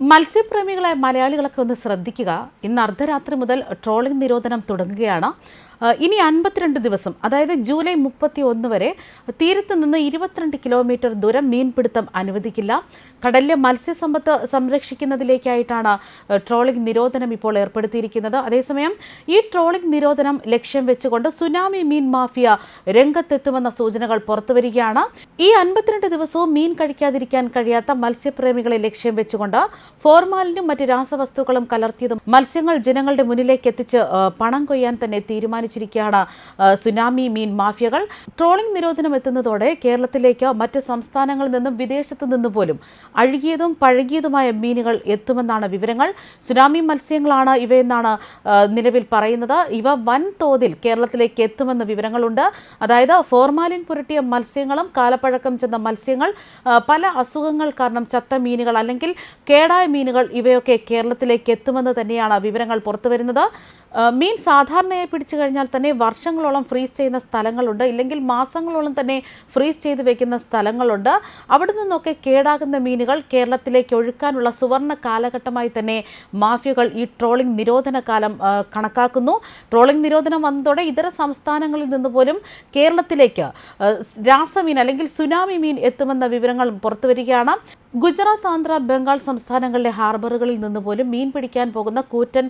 മത്സ്യപ്രേമികളായ മലയാളികളൊക്കെ ഒന്ന് ശ്രദ്ധിക്കുക. ഇന്ന് അർദ്ധരാത്രി മുതൽ ട്രോളിംഗ് നിരോധനം തുടങ്ങുകയാണ്. ഇനി അൻപത്തിരണ്ട് ദിവസം അതായത് ജൂലൈ മുപ്പത്തി ഒന്ന് വരെ തീരത്ത് നിന്ന് ഇരുപത്തിരണ്ട് കിലോമീറ്റർ ദൂരം മീൻപിടുത്തം അനുവദിക്കില്ല. കടലിലെ മത്സ്യസമ്പത്ത് സംരക്ഷിക്കുന്നതിലേക്കായിട്ടാണ് ട്രോളിംഗ് നിരോധനം ഇപ്പോൾ ഏർപ്പെടുത്തിയിരിക്കുന്നത്. അതേസമയം ഈ ട്രോളിംഗ് നിരോധനം ലക്ഷ്യം വെച്ചുകൊണ്ട് സുനാമി മീൻ മാഫിയ രംഗത്തെത്തുമെന്ന സൂചനകൾ പുറത്തുവരികയാണ്. ഈ അൻപത്തിരണ്ട് ദിവസവും മീൻ കഴിക്കാതിരിക്കാൻ കഴിയാത്ത മത്സ്യപ്രേമികളെ ലക്ഷ്യം വെച്ചുകൊണ്ട് ഫോർമാലിനും മറ്റ് രാസവസ്തുക്കളും കലർത്തിയതും മത്സ്യങ്ങൾ ജനങ്ങളുടെ മുന്നിലേക്ക് എത്തിച്ച് പണം കൊയ്യാൻ തന്നെ തീരുമാനിച്ചിരിക്കുകയാണ് സുനാമി മീൻ മാഫിയകൾ ട്രോളിംഗ് നിരോധനം എത്തുന്നതോടെ കേരളത്തിലേക്ക് മറ്റ് സംസ്ഥാനങ്ങളിൽ നിന്നും വിദേശത്തു നിന്നും പോലും അഴുകിയതും പഴകിയതുമായ മീനുകൾ എത്തുമെന്നാണ് വിവരങ്ങൾ. സുനാമി മത്സ്യങ്ങളാണ് ഇവയെന്നാണ് നിലവിൽ പറയുന്നത്. ഇവ വൻതോതിൽ കേരളത്തിലേക്ക് എത്തുമെന്ന് വിവരങ്ങളുണ്ട്. അതായത് ഫോർമാലിൻ പുരട്ടിയ മത്സ്യങ്ങളും കാലപ്പഴക്കം ചെന്ന മത്സ്യങ്ങൾ പല അസുഖങ്ങൾ കാരണം ചത്ത മീനുകൾ അല്ലെങ്കിൽ കേടായ മീനുകൾ ഇവയൊക്കെ കേരളത്തിലേക്ക് എത്തുമെന്ന് തന്നെയാണ് വിവരങ്ങൾ പുറത്തുവരുന്നത്. മീൻ സാധാരണയായി പിടിച്ചു കഴിഞ്ഞാൽ തന്നെ വർഷങ്ങളോളം ഫ്രീസ് ചെയ്യുന്ന സ്ഥലങ്ങളുണ്ട്. ഇല്ലെങ്കിൽ മാസങ്ങളോളം തന്നെ ഫ്രീസ് ചെയ്ത് വെക്കുന്ന സ്ഥലങ്ങളുണ്ട്. അവിടെ നിന്നൊക്കെ കേടാകുന്ന മീനുകൾ കേരളത്തിലേക്ക് ഒഴുക്കാനുള്ള സുവർണ കാലഘട്ടമായി തന്നെ മാഫിയകൾ ഈ ട്രോളിംഗ് നിരോധന കാലം കണക്കാക്കുന്നു. ട്രോളിംഗ് നിരോധനം വന്നതോടെ ഇതര സംസ്ഥാനങ്ങളിൽ നിന്ന് പോലും കേരളത്തിലേക്ക് രാസമീൻ അല്ലെങ്കിൽ സുനാമി മീൻ എത്തുമെന്ന വിവരങ്ങൾ പുറത്തുവരികയാണ്. ഗുജറാത്ത് ആന്ധ്ര ബംഗാൾ സംസ്ഥാനങ്ങളിലെ ഹാർബറുകളിൽ നിന്ന് പോലും മീൻ പിടിക്കാൻ പോകുന്ന കൂറ്റൻ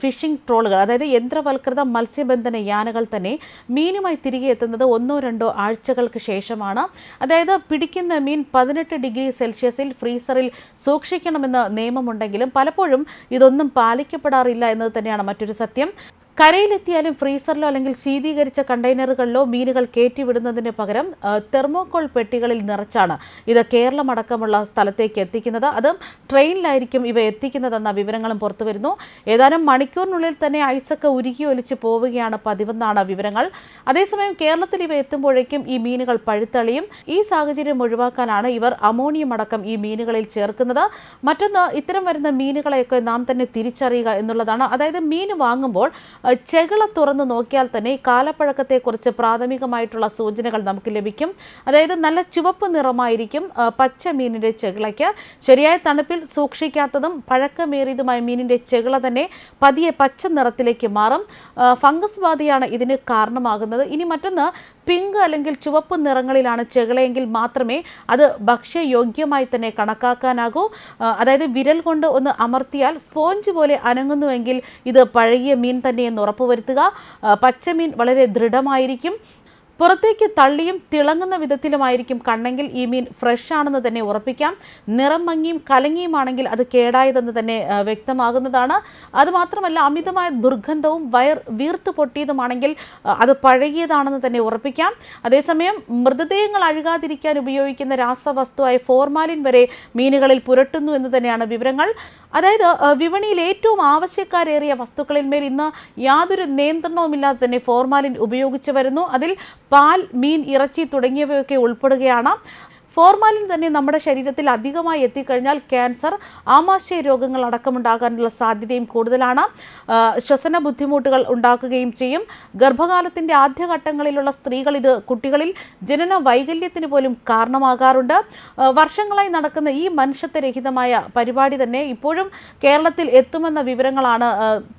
ഫിഷിംഗ് ട്രോളുകൾ അതായത് യന്ത്രവൽകൃത മത്സ്യബന്ധന യാനകൾ തന്നെ മീനുമായി തിരികെ എത്തുന്നത് ഒന്നോ രണ്ടോ ആഴ്ചകൾക്ക് ശേഷമാണ്. അതായത് പിടിക്കുന്ന മീൻ പതിനെട്ട് ഡിഗ്രി സെൽഷ്യസിൽ ഫ്രീസറിൽ സൂക്ഷിക്കണമെന്ന് നിയമമുണ്ടെങ്കിലും പലപ്പോഴും ഇതൊന്നും പാലിക്കപ്പെടാറില്ല എന്നത് തന്നെയാണ് മറ്റൊരു സത്യം. കരയിലെത്തിയാലും ഫ്രീസറിലോ അല്ലെങ്കിൽ ശീതീകരിച്ച കണ്ടെയ്നറുകളിലോ മീനുകൾ കയറ്റിവിടുന്നതിന് പകരം തെർമോകോൾ പെട്ടികളിൽ നിറച്ചാണ് ഇത് കേരളം അടക്കമുള്ള സ്ഥലത്തേക്ക് എത്തിക്കുന്നത്. അതും ട്രെയിനിലായിരിക്കും ഇവ എത്തിക്കുന്നതെന്ന വിവരങ്ങളും പുറത്തുവരുന്നു. ഏതാനും മണിക്കൂറിനുള്ളിൽ തന്നെ ഐസൊക്കെ ഉരുകി ഒലിച്ച് പോവുകയാണ് പതിവെന്നാണ് വിവരങ്ങൾ. അതേസമയം കേരളത്തിൽ ഇവ എത്തുമ്പോഴേക്കും ഈ മീനുകൾ പഴുത്തളിയും ഈ സാഹചര്യം ഒഴിവാക്കാനാണ് ഇവർ അമോണിയം അടക്കം ഈ മീനുകളിൽ ചേർക്കുന്നത്. മറ്റൊന്ന് ഇത്തരം വരുന്ന മീനുകളെയൊക്കെ നാം തന്നെ തിരിച്ചറിയുക എന്നുള്ളതാണ്. അതായത് മീൻ വാങ്ങുമ്പോൾ ചെകിള തുറന്ന് നോക്കിയാൽ തന്നെ കാലപ്പഴക്കത്തെക്കുറിച്ച് പ്രാഥമികമായിട്ടുള്ള സൂചനകൾ നമുക്ക് ലഭിക്കും. അതായത് നല്ല ചുവപ്പ് നിറമായിരിക്കും പച്ച മീനിന്റെ ചെകിളയ്ക്ക്. ശരിയായ തണുപ്പിൽ സൂക്ഷിക്കാത്തതും പഴക്കമേറിയതുമായ മീനിന്റെ ചെകിള തന്നെ പതിയെ പച്ച നിറത്തിലേക്ക് മാറും. ഫംഗസ് ബാധയാണ് ഇതിന് കാരണമാകുന്നത്. ഇനി മറ്റൊന്ന് പിങ്ക് അല്ലെങ്കിൽ ചുവപ്പ് നിറങ്ങളിലാണ് ചെകിളയെങ്കിൽ മാത്രമേ അത് ഭക്ഷ്യയോഗ്യമായി തന്നെ കണക്കാക്കാനാകൂ. അതായത് വിരൽ കൊണ്ട് ഒന്ന് അമർത്തിയാൽ സ്പോഞ്ച് പോലെ അനങ്ങുന്നുവെങ്കിൽ ഇത് പഴകിയ മീൻ തന്നെയെന്ന് ഉറപ്പുവരുത്തുക. പച്ചമീൻ വളരെ ദൃഢമായിരിക്കും. പുറത്തേക്ക് തള്ളിയും തിളങ്ങുന്ന വിധത്തിലുമായിരിക്കും കണ്ണെങ്കിൽ ഈ മീൻ ഫ്രഷ് ആണെന്ന് തന്നെ ഉറപ്പിക്കാം. നിറം മങ്ങിയും കലങ്ങിയുമാണെങ്കിൽ അത് കേടായതെന്ന് തന്നെ വ്യക്തമാകുന്നതാണ്. അതുമാത്രമല്ല അമിതമായ ദുർഗന്ധവും വയർ വീർത്ത് പൊട്ടിയതുമാണെങ്കിൽ അത് പഴകിയതാണെന്ന് തന്നെ ഉറപ്പിക്കാം. അതേസമയം മൃതദേഹങ്ങൾ അഴുകാതിരിക്കാൻ ഉപയോഗിക്കുന്ന രാസവസ്തുവായ ഫോർമാലിൻ വരെ മീനുകളിൽ പുരട്ടുന്നു എന്ന് തന്നെയാണ് വിവരങ്ങൾ. അതായത് വിപണിയിൽ ഏറ്റവും ആവശ്യക്കാരേറിയ വസ്തുക്കളിന്മേൽ ഇന്ന് യാതൊരു നിയന്ത്രണവുമില്ലാതെ തന്നെ ഫോർമാലിൻ ഉപയോഗിച്ചു വരുന്നു. അതിൽ പാൽ മീൻ ഇറച്ചി തുടങ്ങിയവയൊക്കെ ഉൾപ്പെടുകയാണ്. ഫോർമാലിൻ തന്നെ നമ്മുടെ ശരീരത്തിൽ അധികമായി എത്തിക്കഴിഞ്ഞാൽ ക്യാൻസർ ആമാശയ രോഗങ്ങൾ അടക്കമുണ്ടാകാനുള്ള സാധ്യതയും കൂടുതലാണ്. ശ്വസന ബുദ്ധിമുട്ടുകൾ ഉണ്ടാക്കുകയും ചെയ്യും. ഗർഭകാലത്തിന്റെ ആദ്യഘട്ടങ്ങളിലുള്ള സ്ത്രീകൾ ഇത് കുട്ടികളിൽ ജനന വൈകല്യത്തിന് പോലും കാരണമാകാറുണ്ട്. വർഷങ്ങളായി നടക്കുന്ന ഈ മനുഷ്യത്വരഹിതമായ പരിപാടി തന്നെ ഇപ്പോഴും കേരളത്തിൽ എത്തുമെന്ന വിവരങ്ങളാണ്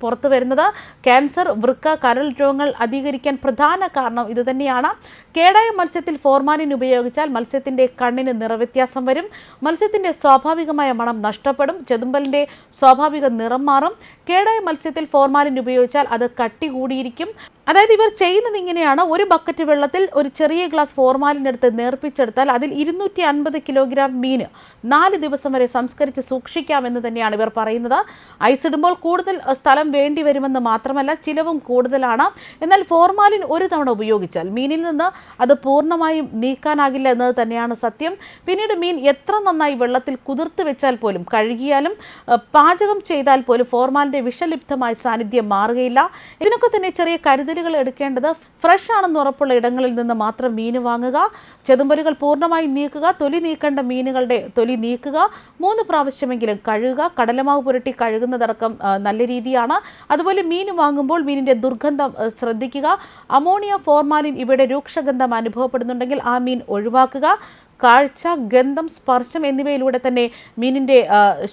പുറത്തു വരുന്നത്. ക്യാൻസർ വൃക്ക കരൾ രോഗങ്ങൾ അധികരിക്കാൻ പ്രധാന കാരണം ഇതുതന്നെയാണ്. കേടായ മത്സ്യത്തിൽ ഫോർമാലിൻ ഉപയോഗിച്ചാൽ മത്സ്യത്തിന്റെ കണ്ണിന് നിറവ്യത്യാസം വരും. മത്സ്യത്തിന്റെ സ്വാഭാവികമായ മണം നഷ്ടപ്പെടും. ചെതുമ്പലിന്റെ സ്വാഭാവിക നിറം മാറും. കേടായ മത്സ്യത്തിൽ ഫോർമാലിൻ ഉപയോഗിച്ചാൽ അത് കട്ടി കൂടിയിരിക്കും. അതായത് ഇവർ ചെയ്യുന്നത് ഇങ്ങനെയാണ്. ഒരു ബക്കറ്റ് വെള്ളത്തിൽ ഒരു ചെറിയ ഗ്ലാസ് ഫോർമാലിൻ എടുത്ത് നേർപ്പിച്ചെടുത്താൽ അതിൽ ഇരുന്നൂറ്റി അൻപത് കിലോഗ്രാം മീൻ നാല് ദിവസം വരെ സംസ്കരിച്ച് സൂക്ഷിക്കാമെന്ന് തന്നെയാണ് ഇവർ പറയുന്നത്. ഐസ് ഇടുമ്പോൾ കൂടുതൽ സ്ഥലം വേണ്ടി വരുമെന്ന് മാത്രമല്ല ചിലവും കൂടുതലാണ്. എന്നാൽ ഫോർമാലിൻ ഒരു തവണ ഉപയോഗിച്ചാൽ മീനിൽ നിന്ന് അത് പൂർണമായും നീക്കാനാകില്ല എന്നത് തന്നെയാണ് സത്യം. പിന്നീട് മീൻ എത്ര നന്നായി വെള്ളത്തിൽ കുതിർത്ത് വെച്ചാൽ പോലും കഴുകിയാലും പാചകം ചെയ്താൽ പോലും ഫോർമാലിന്റെ വിഷലിപ്തമായ സാന്നിധ്യം മാറുകയില്ല. ഇതിനൊക്കെ തന്നെ ചെറിയ കരുതലുകൾ എടുക്കേണ്ടത് ഫ്രഷ് ആണെന്ന് ഉറപ്പുള്ള ഇടങ്ങളിൽ നിന്ന് മാത്രം മീൻ വാങ്ങുക ചെതുമ്പലുകൾ പൂർണമായി നീക്കുക തൊലി നീക്കേണ്ട മീനുകളുടെ തൊലി നീക്കുക മൂന്ന് പ്രാവശ്യമെങ്കിലും കഴുകുക കടലമാവ് പുരട്ടി കഴുകുന്നതടക്കം നല്ല രീതിയാണ്. അതുപോലെ മീൻ വാങ്ങുമ്പോൾ മീനിന്റെ ദുർഗന്ധം ശ്രദ്ധിക്കുക. അമോണിയ ഫോർമാലിൻ ഇവയുടെ രൂക്ഷഗന്ധം അനുഭവപ്പെടുന്നുണ്ടെങ്കിൽ ആ മീൻ ഒഴിവാക്കുക. കാഴ്ച ഗന്ധം സ്പർശം എന്നിവയിലൂടെ തന്നെ മീനിന്റെ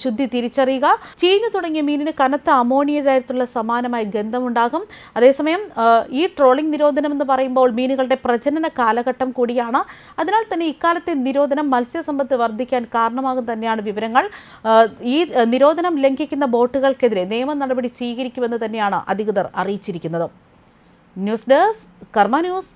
ശുദ്ധി തിരിച്ചറിയുക. ചീഞ്ഞു തുടങ്ങിയ മീനിന് കനത്ത അമോണിയതായിട്ടുള്ള സമാനമായ ഗന്ധമുണ്ടാകും. അതേസമയം ഈ ട്രോളിംഗ് നിരോധനം എന്ന് പറയുമ്പോൾ മീനുകളുടെ പ്രജനന കാലഘട്ടം കൂടിയാണ്. അതിനാൽ തന്നെ ഇക്കാലത്തെ നിരോധനം മത്സ്യസമ്പത്ത് വർദ്ധിക്കാൻ കാരണമാകും തന്നെയാണ് വിവരങ്ങൾ. ഈ നിരോധനം ലംഘിക്കുന്ന ബോട്ടുകൾക്കെതിരെ നിയമ നടപടി സ്വീകരിക്കുമെന്ന് തന്നെയാണ് അധികൃതർ അറിയിച്ചിരിക്കുന്നത്. News desk Karma news.